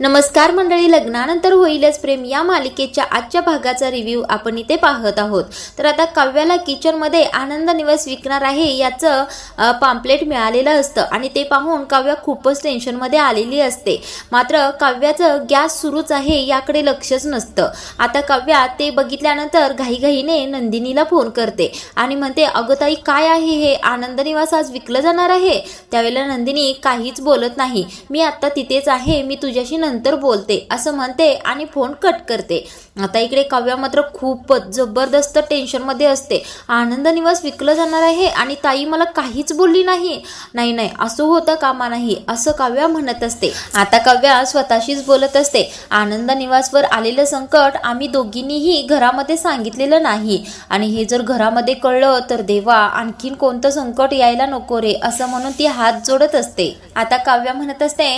नमस्कार मंडळी लग्नानंतर होईलच प्रेम. या मालिकेच्या आजच्या भागाचा रिव्ह्यू आपण इथे पाहत आहोत. तर आता काव्याला किचनमध्ये आनंद निवास विकणार आहे याचं पाम्पलेट मिळालेलं असतं आणि ते पाहून काव्या खूपच टेन्शनमध्ये आलेली असते. मात्र काव्याचं गॅस सुरूच आहे याकडे लक्षच नसतं. आता काव्या ते बघितल्यानंतर घाईघाईने नंदिनीला फोन करते आणि म्हणते अगं ताई काय आहे हे? आनंद निवास आज विकलं जाणार आहे? त्यावेळेला नंदिनी काहीच बोलत नाही. मी आत्ता तिथेच आहे. मी तुझ्याशी नंतर बोलते असं म्हणते आणि फोन कट करते. आता इकडे काव्या मात्र खूपच जबरदस्त टेन्शनमध्ये असते. आनंद निवास विकलं जाणार आहे आणि ताई मला काहीच बोलली नाही. नाही नाही असं होतं कामा नाही असं काव्या म्हणत असते. आता काव्या स्वतःशीच बोलत असते. आनंद निवासवर आलेलं संकट आम्ही दोघींनीही घरामध्ये सांगितलेलं नाही. आणि हे जर घरामध्ये कळलं तर देवा आणखीन कोणतं संकट यायला नको रे असं म्हणून ती हात जोडत असते. आता काव्या म्हणत असते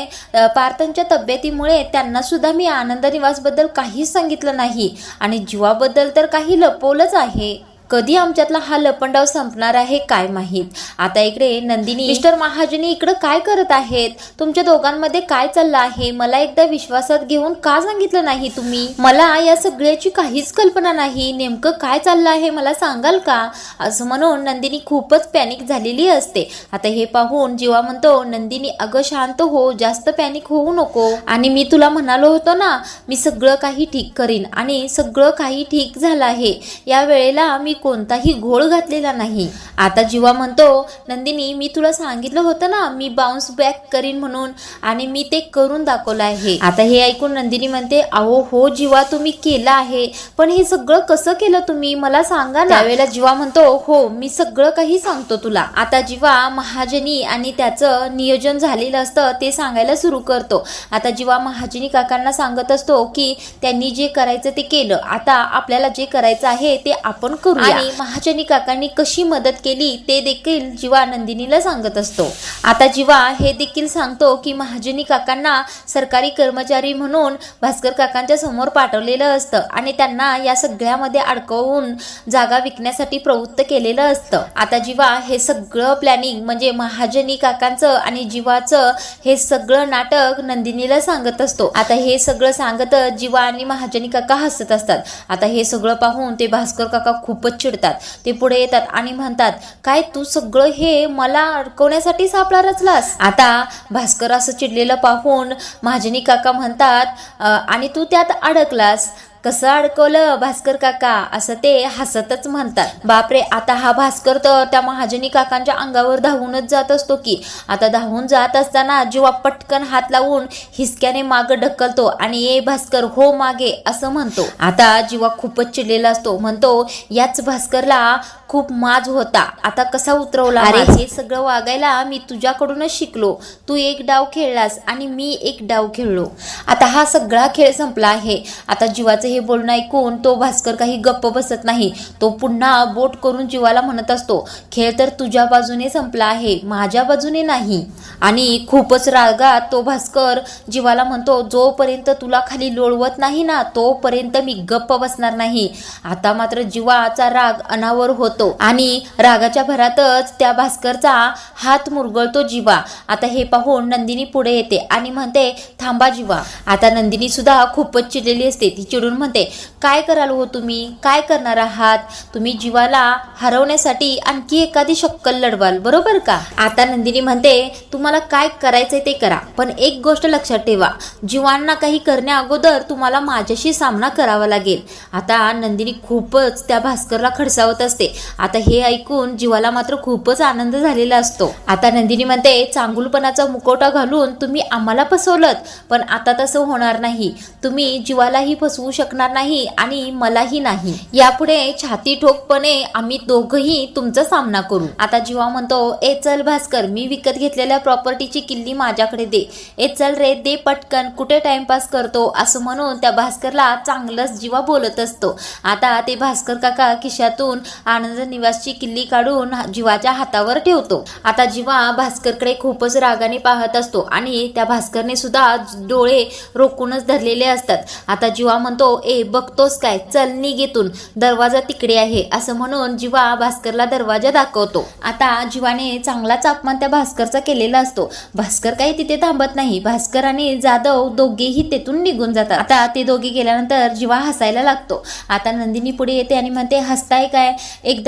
पार्थांच्या तब्येती असल्यामुळे त्यांना सुद्धा मी आनंद निवासबद्दल काहीच सांगितलं नाही. आणि जीवाबद्दल तर काही लपवलंच आहे. कधी आमच्यातला हा लपंडाव संपणार आहे काय माहीत? आता इकडे नंदिनी मिस्टर महाजनी इकडं काय करत आहेत? तुमच्या दोघांमध्ये काय चाललं आहे? मला एकदा विश्वासात घेऊन का सांगितलं नाही तुम्ही? मला या सगळ्याची काहीच कल्पना नाही. नेमकं काय चाललं आहे मला सांगाल का? असं म्हणून नंदिनी खूपच पॅनिक झालेली असते. आता हे पाहून जीवा म्हणतो नंदिनी अगं शांत हो जास्त पॅनिक होऊ नको. आणि मी तुला म्हणालो होतो ना मी सगळं काही ठीक करीन आणि सगळं काही ठीक झालं आहे. या वेळेला मी कोणताही घोळ घातलेला नाही. आता जीवा म्हणतो नंदिनी मी तुला सांगितलं होतं ना मी बाउन्स बॅक करीन म्हणून आणि मी ते करून दाखवलं आहे. आता हे ऐकून नंदिनी म्हणते अहो हो जीवा तुम्ही केलं आहे पण हे सगळं कसं केलं तुम्ही? मला सांगा ना. त्यावेळेला जीवा म्हणतो हो मी सगळं काही सांगतो तुला. आता जीवा महाजनी आणि त्याचं नियोजन झालेलं असतं ते सांगायला सुरू करतो. आता जीवा महाजनी काकांना सांगत असतो की त्यांनी जे करायचं ते केलं. आता आपल्याला जे करायचं आहे ते आपण करू आणि महाजनी काकांनी कशी मदत केली? केली ते देखील जीवा नंदिनीला सांगत असतो. आता जीवा हे देखील सांगतो की महाजनी काकांना सरकारी कर्मचारी म्हणून भास्कर काकांच्या समोर पाठवलेलं असतं आणि त्यांना या सगळ्यामध्ये अडकवून जागा विकण्यासाठी प्रवृत्त केलेलं असतं. आता जीवा हे सगळं प्लॅनिंग म्हणजे महाजनी काकांचं आणि जीवाचं हे सगळं नाटक नंदिनीला सांगत असतो. आता हे सगळं सांगत जीवा आणि महाजनी काका हसत असतात. आता हे सगळं पाहून ते भास्कर काका खूपच चिडतात. ते पुढे येतात आणि म्हणतात काय तू सगळं हे मला अडकवण्यासाठी साप आपला रचलास? आता भास्कर असं चिडलेलं पाहून महाजनी काका म्हणतात आणि तू त्यात अडकलास. कसं अडकवलं भास्कर काका? असं ते हसतच म्हणतात. बापरे आता हा भास्कर तर त्या महाजनी काकांच्या अंगावर धावूनच जात असतो की. आता धावून जात असताना जीवा पटकन हात लावून हिसक्याने मागं ढकलतो आणि ए भास्कर हो मागे असं म्हणतो. आता जीवा खूपच चिडलेला असतो म्हणतो याच भास्करला खूप माज होता. आता कसा उतरवला अरे हे सगळं वागायला मी तुझ्याकडूनच शिकलो. तू एक डाव खेळलास आणि मी एक डाव खेळलो. आता हा सगळा खेळ संपला आहे. आता जीवाचं हे बोलणं ऐकून तो भास्कर काही गप्प बसत नाही. तो पुन्हा बोट करून जीवाला म्हणत असतो खेळ तर तुझ्या बाजूने संपला आहे माझ्या बाजूने नाही. आणि खूपच रागात तो भास्कर जीवाला म्हणतो जोपर्यंत तुला खाली लोळवत नाही ना तोपर्यंत मी गप्प बसणार नाही. आता मात्र जीवाचा राग अनावर होतो आणि रागाच्या भरातच त्या भास्करचा हात मुरगळतो जीवा. आता हे पाहून नंदिनी पुढे येते आणि म्हणते थांबा जीवा. आता नंदिनी सुद्धा खूपच चिडलेली असते. ती चिडून म्हणते काय कराल हो तुम्ही? काय करणार आहात? तुम्ही जीवाला हरवण्यासाठी आणखी एखादी शक्कल लढवाल बरोबर का? आता नंदिनी म्हणते तुम्हाला काय करायचंय ते करा. पण एक गोष्ट लक्षात ठेवा. जीवांना काही करण्या अगोदर तुम्हाला माझ्याशी सामना करावा लागेल. आता नंदिनी खूपच त्या भास्करला खडसावत असते. आता हे ऐकून जीवाला मात्र खूपच आनंद झालेला असतो. आता नंदिनी म्हणते चांगुलपणाचा मुकोटा घालून तुम्ही आम्हाला फसवलं पण आता तसं होणार नाही. तुम्ही जीवालाही फसवू शकणार नाही आणि मलाही नाही. यापुढे छाती ठोकपणे आम्ही दोघही तुमचा सामना करू. आता जीवा म्हणतो ए चल भास्कर मी विकत घेतलेल्या प्रॉपर्टीची किल्ली माझ्याकडे दे. ए चल रे दे पटकन कुठे टाइमपास करतो? असं म्हणून त्या भास्करला चांगलंच जीवा बोलत असतो. आता ते भास्कर काका खिशातून आनंद निवासची किल्ली काढून जीवाच्या हातावर ठेवतो. आता जीवा भास्करकडे खूपच रागाने पाहत असतो आणि त्या भास्करने सुद्धा डोळे रोखूनच धरलेले असतात. आता जीवा म्हणतो ए बघतोस काय? चल निघेतून दरवाजा तिकडे आहे. असं म्हणून जीवा भास्करला दरवाजा दाखवतो. आता जीवाने चांगलाच अपमान त्या भास्करचा केलेला असतो. भास्कर काही तिथे थांबत नाही. भास्कर आणि जाधव दोघेही तेथून निघून जातात. आता ते दोघे गेल्यानंतर जीवा हसायला लागतो. आता नंदिनी पुढे येते आणि म्हणते हसताय काय?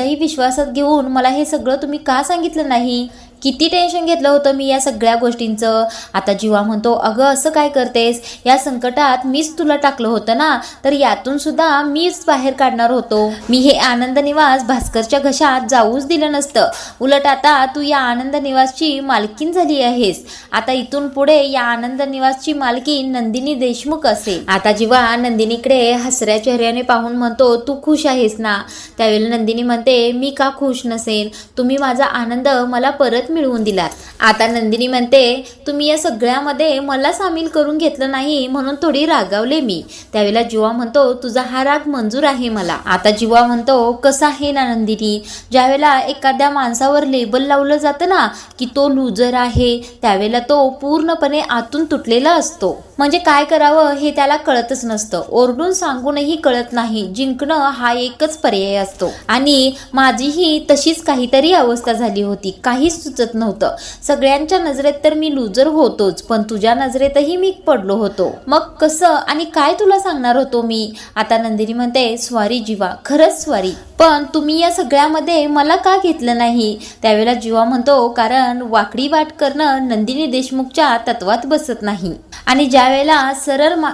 एकदाही विश्वासात घेऊन मला हे सगळं तुम्ही का सांगितलं नाही? किती टेन्शन घेतलं होतं मी या सगळ्या गोष्टींचं? आता जीवा म्हणतो अगं असं काय करतेस? या संकटात मीच तुला टाकलं होतं ना? तर यातून सुद्धा मीच बाहेर काढणार होतो. मी हे आनंद निवास भास्करच्या घशात जाऊच दिलं नसतं. उलट आता तू या आनंद निवासची मालकीन झाली आहेस. आता इथून पुढे या आनंद निवासची मालकीन नंदिनी देशमुख असेल. आता जीवा नंदिनीकडे हसऱ्या चेहऱ्याने पाहून म्हणतो तू खुश आहेस ना? त्यावेळी नंदिनी म्हणते मी का खुश नसेन? तुम्ही माझा आनंद मला परत मिळवून दिलात. आता नंदिनी म्हणते तुम्ही या सगळ्यामध्ये मला सामील करून घेतलं नाही म्हणून थोडी रागावले मी. त्यावेळेला जीवा म्हणतो तुझा हा राग मंजूर आहे मला. आता जीवा म्हणतो कसा आहे ना नंदिनी? ज्यावेळेला एखाद्या माणसावर लेबल लावलं जातं ना की तो लूजर आहे त्यावेळेला तो पूर्णपणे आतून तुटलेला असतो. म्हणजे काय करावं हे त्याला कळतच नसतं. ओरडून सांगूनही कळत नाही. जिंकणं हा एकच पर्याय असतो. आणि माझीही तशीच काहीतरी अवस्था झाली होती. काहीच सुचत नव्हतं. सगळ्यांच्या नजरेत तर मी लुजर होतोच पण तुझ्या नजरेतही मी पडलो होतो. मग कसं आणि काय तुला सांगणार होतो मी? आता नंदिनी म्हणते स्वारी जीवा खरंच स्वारी. पण तुम्ही या सगळ्यामध्ये मला का घेतलं नाही? त्यावेळेला जीवा म्हणतो कारण वाकडी वाट करणं नंदिनी देशमुखच्या तत्वात बसत नाही. आणि ज्यावेळेला सरळ मा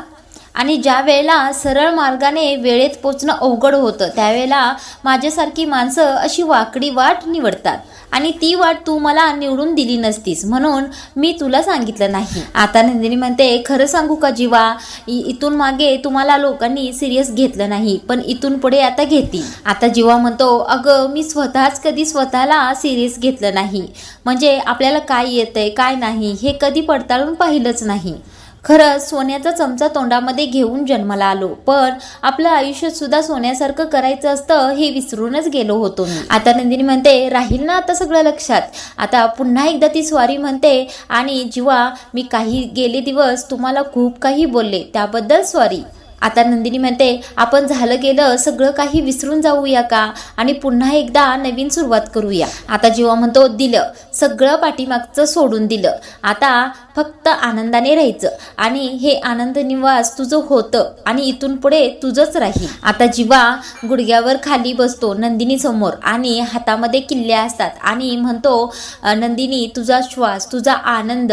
आणि ज्या वेळेला सरळ मार्गाने वेळेत पोचणं अवघड होतं त्यावेळेला माझ्यासारखी माणसं अशी वाकडी वाट निवडतात. आणि ती वाट तू मला निवडून दिली नसतीस म्हणून मी तुला सांगितलं नाही. आता नंदिनी म्हणते खरं सांगू का जीवा? इ- इथून मागे तुम्हाला लोकांनी सिरियस घेतलं नाही पण इथून पुढे आता घेतील आता जीवा म्हणतो अगं मी स्वतःच कधी स्वतःला सिरियस घेतलं नाही. म्हणजे आपल्याला काय येतंय काय नाही हे कधी पडताळून पाहिलंच नाही. खरंच सोन्याचा चमचा तोंडामध्ये घेऊन जन्माला आलो. पण आपलं आयुष्य सुद्धा सोन्यासारखं करायचं असतं हे विसरूनच गेलो होतो मी. आता नंदिनी म्हणते राहील ना आता सगळं लक्षात? आता पुन्हा एकदा ती स्वारी म्हणते आणि जीवा मी काही गेले दिवस तुम्हाला खूप काही बोलले त्याबद्दल स्वारी. आता नंदिनी म्हणते आपण झालं गेलं सगळं काही विसरून जाऊया का? आणि पुन्हा एकदा नवीन सुरुवात करूया. आता जेव्हा म्हणतो दिलं. सगळं पाठीमागचं सोडून दिलं. आता फक्त आनंदाने राहायचं. आणि हे आनंद निवास तुझं होतं आणि इथून पुढे तुझंच राहील. आता जीवा गुडघ्यावर खाली बसतो नंदिनी समोर आणि हातामध्ये किल्ल्या असतात. आणि म्हणतो "अ, नंदिनी तुझा श्वास तुझा आनंद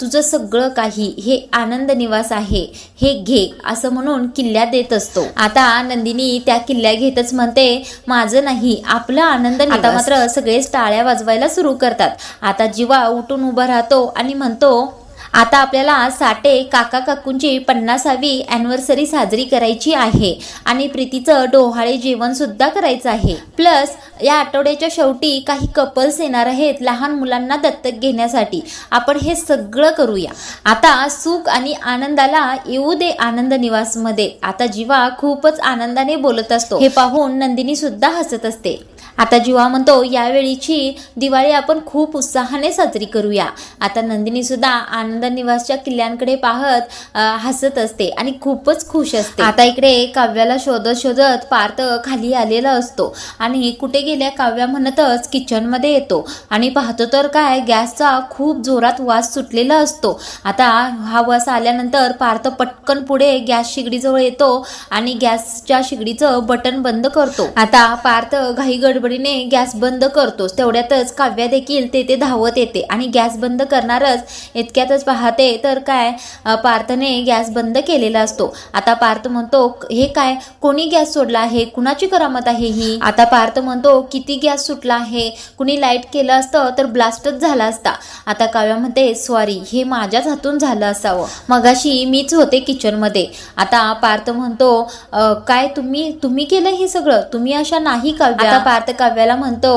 तुझं सगळं काही हे आनंद निवास आहे. हे घे असं म्हणून किल्ल्या देत असतो. आता नंदिनी त्या किल्ल्या घेतच म्हणते माझं नाही आपलं आनंद आता मात्र सगळेच टाळ्या वाजवायला सुरू करतात. आता जीवा उठून उभा राहतो आणि म्हणतो आता आपल्याला साठे काका काकूंची पन्नासावी अॅनिव्हर्सरी साजरी करायची आहे आणि प्रीतीचं डोहाळे जेवण सुद्धा करायचं आहे. प्लस या आठवड्याच्या शेवटी काही कपल्स येणार आहेत लहान मुलांना दत्तक घेण्यासाठी. आपण हे सगळं करूया. आता सुख आणि आनंदाला येऊ दे आनंद निवासमध्ये. आता जीवा खूपच आनंदाने बोलत असतो. हे पाहून नंदिनी सुद्धा हसत असते. आता जीवा म्हणतो यावेळीची दिवाळी आपण खूप उत्साहाने साजरी करूया. आता नंदिनी सुद्धा आनंद निवासच्या किल्ल्यांकडे पाहत हसत असते आणि खूपच खुश असते. आता इकडे काव्याला शोधत शोधत पार्थ खाली आलेला असतो आणि कुठे गेल्या काव्या म्हणतच किचनमध्ये येतो. आणि पाहतो तर काय गॅसचा खूप जोरात वास सुटलेला असतो. आता हा वास आल्यानंतर पार्थ पटकन पुढे गॅस शिगडीजवळ येतो आणि गॅसच्या शिगडीचं बटन बंद करतो. आता पार्थ घाई गडबडीने गॅस बंद करतोस तेवढ्यातच काव्या देखील तेथे धावत येते. आणि गॅस बंद करणारच इतक्यातच पाहते तर काय पार्थने गॅस बंद केलेला असतो. आता पार्थ म्हणतो हे काय कोणी गॅस सोडला आहे? कुणाची करामत आहे ही? आता पार्थ म्हणतो किती गॅस सुटला आहे? कुणी लाइट केलं असतं तर ब्लास्टच झाला असता. आता काव्या म्हणते सॉरी हे माझ्याच हातून झालं असावं. मगाशी मीच होते किचनमध्ये. आता पार्थ म्हणतो काय तुम्ही तुम्ही केलं हे सगळं? तुम्ही अशा नाही काव्या. आता पार्थ काव्याला म्हणतो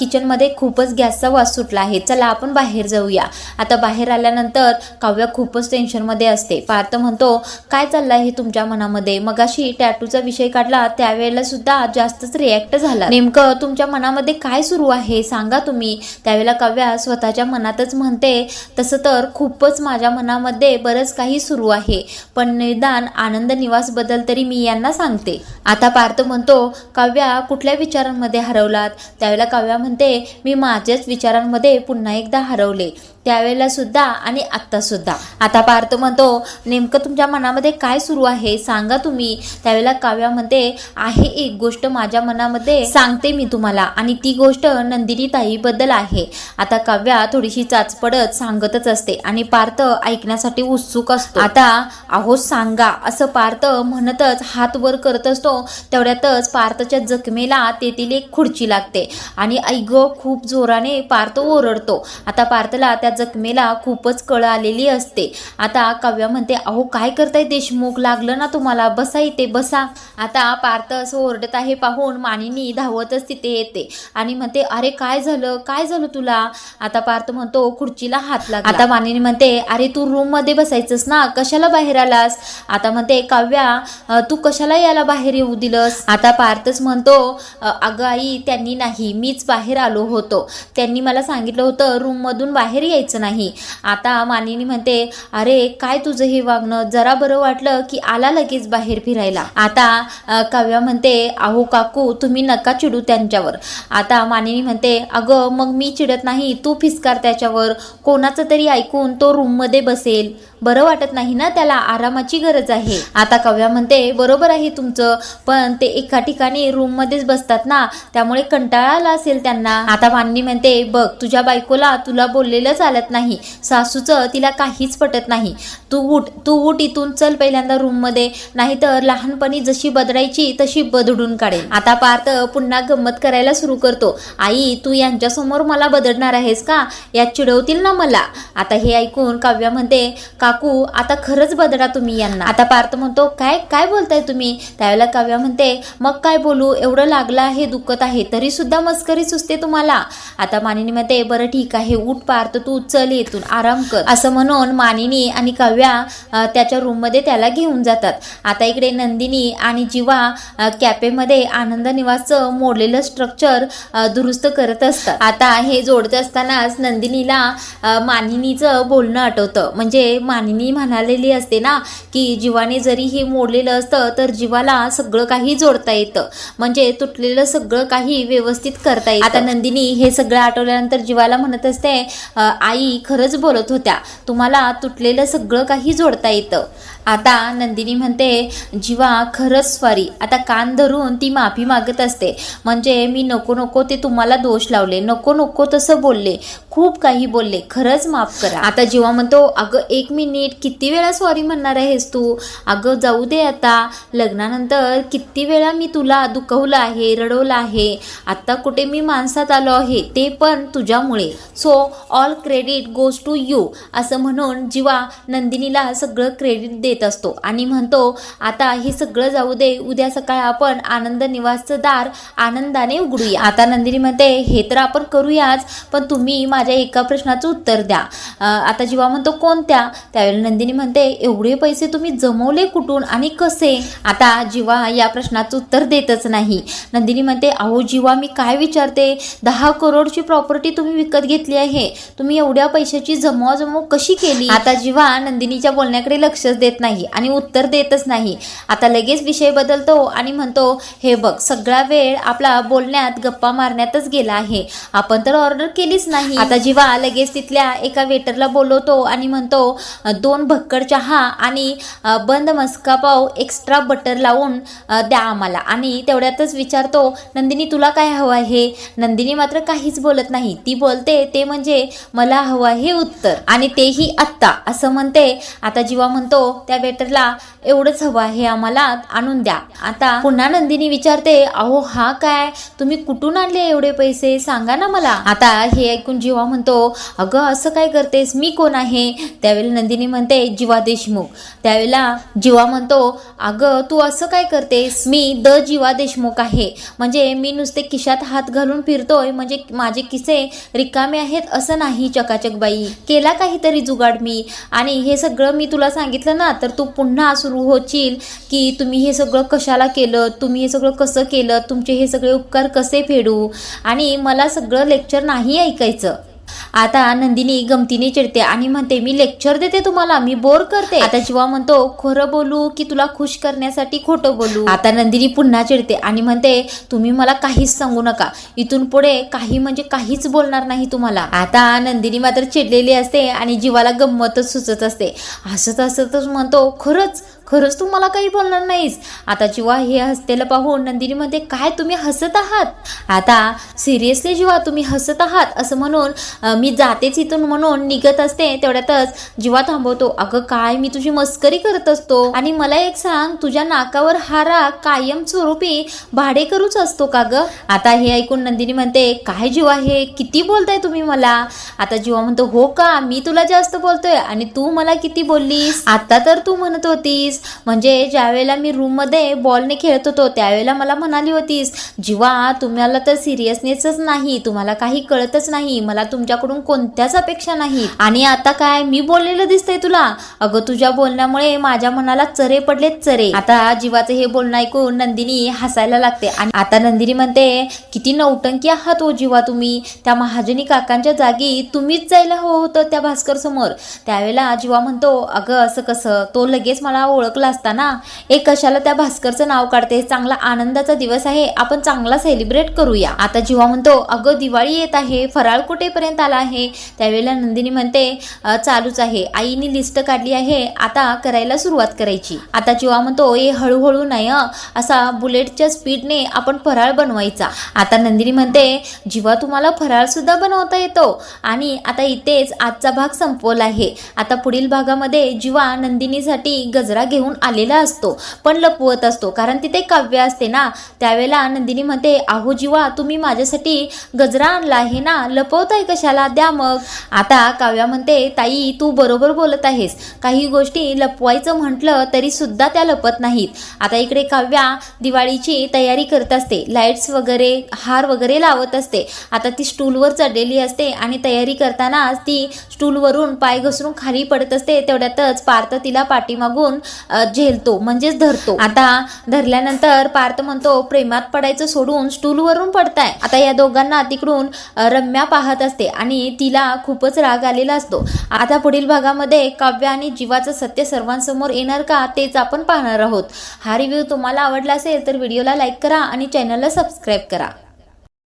किचनमध्ये खूपच गॅसचा वास सुटला आहे. चला आपण बाहेर जाऊया. आता बाहेर आल्यानंतर काव्या खूपच टेन्शनमध्ये असते. पार्थ म्हणतो काय चाललं आहे तुमच्या मनामध्ये? मगाशी टॅटूचा विषय काढला त्यावेळेला सुद्धा जास्तच रिॲक्ट झाला. नेमकं तुमच्या मनामध्ये काय सुरू आहे? सांगा तुम्ही. त्यावेळेला काव्या स्वतःच्या मनातच म्हणते तसं तर खूपच माझ्या मनामध्ये बरंच काही सुरू आहे. पण निदान आनंद निवासबद्दल तरी मी यांना सांगते. आता पार्थ म्हणतो काव्या कुठल्या विचारांमध्ये हरवलात. त्यावेळेला काव्या म्हणते मी माझ्याच विचारांमध्ये पुन्हा एकदा हरवले. त्यावेळेला सुद्धा आणि आत्ता सुद्धा. आता पार्थ म्हणतो नेमकं तुमच्या मनामध्ये काय सुरू आहे? सांगा तुम्ही. त्यावेळेला काव्या म्हणते आहे एक गोष्ट माझ्या मनामध्ये सांगते मी तुम्हाला. आणि ती गोष्ट नंदिनी ताईबद्दल आहे. आता काव्या थोडीशी चाचपडत सांगतच असते आणि पार्थ ऐकण्यासाठी उत्सुक असतो. आता अहो सांगा. असं पार्थ म्हणतच हात वर करत असतो. तेवढ्यातच पार्थच्या जखमेला तेथील एक खुर्ची लागते. आणि ऐग खूप जोराने पार्थ ओरडतो. आता पार्थला त्या जखमेला खूपच कळ आलेली असते. आता काव्या म्हणते अहो काय करताय देशमुख? लागलं ना तुम्हाला? बसा इथे बसा. आता पार्थ असं ओरडत आहे पाहून मानिनी धावतच तिथे येते आणि म्हणते अरे काय झालं? काय झालं तुला? आता पार्थ म्हणतो खुर्चीला हात लागला. आता मानिनी म्हणते अरे तू रूममध्ये बसायचंस ना? कशाला बाहेर आलास? आता म्हणते काव्या तू कशाला याला बाहेर येऊ दिलंस? आता पार्थच म्हणतो अगं आई त्यांनी नाही मीच बाहेर आलो होतो. त्यांनी मला सांगितलं होतं रूम मधून बाहेर यायचं नाही. आता मानिनी म्हणते अरे काय तुझं हे वागणं? जरा बरं वाटलं की आला लगेच बाहेर फिरायला. आता काव्या म्हणते अहो काकू तुम्ही नका चिडू त्यांच्यावर. आता मानिनी म्हणते अगं मग मी चिडत नाही तू फिसकार त्याच्यावर. कोणाचं तरी ऐकून तो रूममध्ये बसेल. बरं वाटत नाही ना त्याला आरामाची गरज आहे. आता कव्या म्हणते बरोबर आहे तुमचं पण ते एका ठिकाणी रूम मध्येच बसतात ना त्यामुळे कंटाळा आला असेल त्यांना. आता मान्नी म्हणते बघ तुझ्या बायकोला तुला बोललेलं चालत नाही. सासूचं तिला काहीच पटत नाही. तू उठ तू उठ इथून चल पहिल्यांदा रूममध्ये. नाहीतर लहानपणी जशी बदलायची तशी बदडून काढेल. आता पार्थ पुन्हा गंमत करायला सुरू करतो. आई तू यांच्यासमोर मला बदडणार आहेस का? यात चिडवतील ना मला? आता हे ऐकून काव्या म्हणते काकू आता खरंच बदला तुम्ही यांना. आता पार्थ म्हणतो काय काय बोलताय तुम्ही? त्यावेळेला काव्या म्हणते मग काय बोलू एवढं लागलं आहे दुखत आहे तरी सुद्धा मस्करी सुचते तुम्हाला. आता मानिनी म्हणते बरं ठीक आहे उठ पार्थ तू चल येथून आराम कर. असं म्हणून मानिनी आणि काव्या त्याच्या रूममध्ये त्याला घेऊन जातात. आता इकडे नंदिनी आणि जीवा कॅफेमध्ये आनंद निवासचं मोडलेलं स्ट्रक्चर दुरुस्त करत असतात. आता हे जोडत असतानाच नंदिनीला मानिनीचं बोलणं आठवतं. म्हणजे मानिनी म्हणालेली असते ना की जीवाने जरी हे मोडलेलं असतं तर जीवाला सगळं काही जोडता येतं. म्हणजे तुटलेलं सगळं काही व्यवस्थित करता येतं. आता नंदिनी हे सगळं आठवल्यानंतर जीवाला म्हणत असते आई खरंच बोलत होत्या. तुम्हाला तुटलेलं सगळं काही जोडता येतं. आता नंदिनी म्हणते जीवा खरंच स्वारी. आता कान धरून ती माफी मागत असते. म्हणजे मी नको नको ते तुम्हाला दोष लावले. नको नको तसं बोलले. खूप काही बोलले. खरंच माफ करा. आता जीवा म्हणतो अगं एक मिनिट. नीट किती वेळा सॉरी म्हणणार आहेस तू? अगं जाऊ दे आता. लग्नानंतर किती वेळा मी तुला दुखवलं आहे रडवलं आहे. आता कुठे मी माणसात आलो आहे ते पण तुझ्यामुळे. So all credit goes to you असं म्हणून जीवा नंदिनीला सगळं क्रेडिट देत असतो. आणि म्हणतो आता हे सगळं जाऊ दे उद्या सकाळी आपण आनंद निवासचं दार आनंदाने उघडूया. आता नंदिनी म्हणते हे तर आपण करूयाच पण तुम्ही माझ्या एका प्रश्नाचं उत्तर द्या. आता जीवा म्हणतो कोणत्या? त्यावेळी नंदिनी म्हणते एवढे पैसे तुम्ही जमवले कुठून आणि कसे? आता जीवा या प्रश्नाचं उत्तर देतच नाही. नंदिनी म्हणते अहो जीवा मी काय विचारते? दहा करोडची प्रॉपर्टी तुम्ही विकत घेतली आहे. तुम्ही एवढ्या पैशाची जमवाजमव कशी केली? आता जीवा नंदिनीच्या बोलण्याकडे लक्षच देत नाही आणि उत्तर देतच नाही. आता लगेच विषय बदलतो आणि म्हणतो हे बघ सगळा वेळ आपला बोलण्यात गप्पा मारण्यातच गेला आहे. आपण तर ऑर्डर केलीच नाही. आता जीवा लगेच तिथल्या एका वेटरला बोलवतो आणि म्हणतो दोन भक्कड चहा आणि बंद मस्का पाव एक्स्ट्रा बटर लावून द्या आम्हाला. आणि तेवढ्यातच विचारतो नंदिनी तुला काय हवं आहे? नंदिनी मात्र काहीच बोलत नाही. ती बोलते ते म्हणजे मला हवं आहे उत्तर. आणि तेही आत्ता. असं म्हणते. आता जीवा म्हणतो त्या वेटरला एवढंच हवं आहे आम्हाला आणून द्या. आता पुन्हा नंदिनी विचारते अहो हा काय? तुम्ही कुठून आणले एवढे पैसे? सांगा ना मला. आता हे ऐकून जीवा म्हणतो अगं असं काय करतेस? मी कोण आहे? त्यावेळेला नंदिनी म्हणते जीवा देशमुख. त्यावेळेला जीवा म्हणतो अगं तू असं काय करतेस? मी द जीवा देशमुख आहे. म्हणजे मी नुसते खिशात हात घालून फिरतोय. म्हणजे माझे किसे रिकामे आहेत असं नाही चकाचक बाई केला काहीतरी जुगाड मी. आणि हे सगळं मी तुला सांगितलं ना तर तू पुन्हा सुरू होशील की तुम्ही हे सगळं कशाला केलं? तुम्ही हे सगळं कसं केलं? तुमचे हे सगळे उपकार कसे फेडू? आणि मला सगळं लेक्चर नाही ऐकायचं. आता नंदिनी गमतीने चिडते आणि म्हणते मी लेक्चर देते तुम्हाला मी बोर करते. आता जीवा म्हणतो खरं बोलू की तुला खुश करण्यासाठी खोटं बोलू. आता नंदिनी पुन्हा चिडते आणि म्हणते तुम्ही मला काहीच सांगू नका. इथून पुढे काही म्हणजे काहीच बोलणार नाही तुम्हाला. आता नंदिनी मात्र चिडलेली असते आणि जीवाला गंमतच सुचत असते. हसत हसतच म्हणतो खरंच खरंच तू मला काही बोलणार नाहीस. आता जिवा हे हसतेलं पाहून नंदिनी म्हणते काय तुम्ही हसत आहात? आता सिरियसली जिवा तुम्ही हसत आहात असं म्हणून मी जातेच इथून म्हणून निघत असते तेवढ्यातच जिवा थांबवतो. अगं काय मी तुझी मस्करी करत असतो? आणि मला एक सांग तुझ्या नाकावर हारा कायम स्वरूपी भाडे करूच असतो का ग? आता हे ऐकून नंदिनी म्हणते काय जिवा हे? किती बोलताय तुम्ही मला? आता जिवा म्हणतो हो का मी तुला जास्त बोलतोय आणि तू मला किती बोललीस? आता तर तू म्हणत होतीस म्हणजे ज्यावेळेला मी रूममध्ये बॉलने खेळत होतो त्यावेळेला मला म्हणाली होतीस जीवा तुम्हाला तर सिरियसनेसच नाही तुम्हाला काही कळतच नाही मला तुमच्याकडून कोणत्याच अपेक्षा नाही. आणि आता काय मी बोललेलं दिसतंय तुला? अगं तुझ्या बोलण्यामुळे माझ्या मनाला चरे पडलेत चरे. आता जीवाचं हे बोलणं ऐकून नंदिनी हसायला लागते. आणि आता नंदिनी म्हणते किती नौटंकी आहात हो जीवा तुम्ही. त्या महाजनी काकांच्या जागी तुम्हीच जायला हवं होतं त्या भास्कर समोर त्यावेळेला जीवा म्हणतो अगं असं कसं? तो लगेच मला ओळख ओळखला असता ना एक कशाला त्या भास्करचं नाव काढते चांगला आनंदाचा दिवस आहे. आपण चांगला सेलिब्रेट करूया. आता जीवा म्हणतो अगं दिवाळी येत आहे. फराळ कुठेपर्यंत आला आहे? त्यावेळेला नंदिनी म्हणते चालूच आहे. आईने लिस्ट काढली आहे. आता करायला सुरुवात करायची. आता जीवा म्हणतो ए हळूहळू नाही असा बुलेटच्या स्पीडने आपण फराळ बनवायचा. आता नंदिनी म्हणते जीवा तुम्हाला फराळ सुद्धा बनवता येतो आणि आता इथेच आजचा भाग संपवला आहे. आता पुढील भागामध्ये जीवा नंदिनीसाठी गजरा घेऊन आलेला असतो पण लपवत असतो. कारण तिथे काव्य असते ना त्यावेळेला नंदिनी म्हणते आहो जीवा तुम्ही माझ्यासाठी गजरा आणला हे ना लपवताय कशाला? द्या मग. आता काव्या म्हणते ताई तू बरोबर बोलत आहेस. काही गोष्टी लपवायचं म्हटलं तरी सुद्धा त्या लपत नाहीत. आता इकडे काव्या दिवाळीची तयारी करत असते. लाईट्स वगैरे हार वगैरे लावत असते. आता ती स्टूलवर चढलेली असते आणि तयारी करताना ती स्टूलवरून पाय घसरून खाली पडत असते. तेवढ्यातच पार्थ तिला पाठीमागून झेलतो म्हणजेच धरतो. आता धरल्यानंतर पार्थ म्हणतो प्रेमात पडायचं सोडून स्टूलवरून पडताय. आता या दोघांना तिकडून रम्या पाहत असते आणि तिला खूपच राग आलेला असतो. आता पुढील भागामध्ये काव्य आणि जीवाचं सत्य सर्वांसमोर येणार का तेच आपण पाहणार आहोत. हा रिव्ह्यू तुम्हाला आवडला असेल तर व्हिडिओला लाईक करा आणि चॅनलला सबस्क्राईब करा.